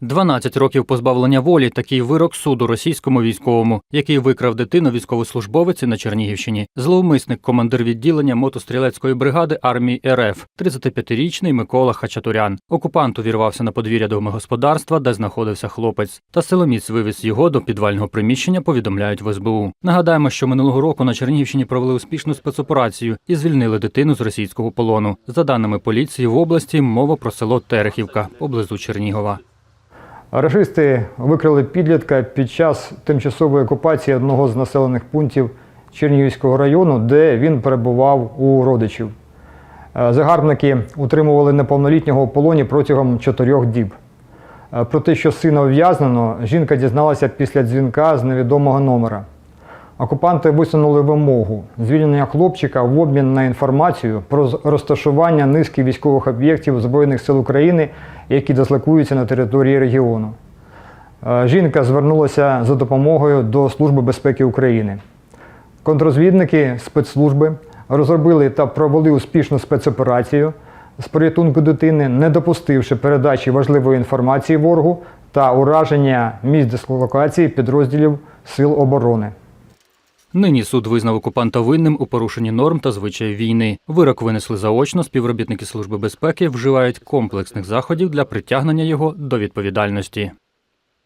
12 років позбавлення волі такий вирок суду російському військовому, який викрав дитину військовослужбовиці на Чернігівщині. Зловмисник, командир відділення мотострілецької бригади армії РФ, 35-річний Микола Хачатурян. Окупант увірвався на подвір'я домогосподарства, де знаходився хлопець. Та силоміць вивіз його до підвального приміщення. Повідомляють в СБУ. Нагадаємо, що минулого року на Чернігівщині провели успішну спецоперацію і звільнили дитину з російського полону. За даними поліції, в області мова про село Терехівка поблизу Чернігова. Рашисти викрили підлітка під час тимчасової окупації одного з населених пунктів Чернігівського району, де він перебував у родичів. Е, Загарбники утримували неповнолітнього у полоні протягом чотирьох діб. Е, Про те, що сина ув'язнено, жінка дізналася після дзвінка з невідомого номера. Окупанти висунули вимогу звільнення хлопчика в обмін на інформацію про розташування низки військових об'єктів Збройних сил України, які дислокуються на території регіону. Е, Жінка звернулася за допомогою до Служби безпеки України. Контрозвідники спецслужби розробили та провели успішну спецоперацію з порятунку дитини, не допустивши передачі важливої інформації ворогу та ураження місць дислокації підрозділів Сил оборони. Нині суд визнав окупанта винним у порушенні норм та звичаїв війни. Вирок винесли заочно. Співробітники Служби безпеки вживають комплексних заходів для притягнення його до відповідальності.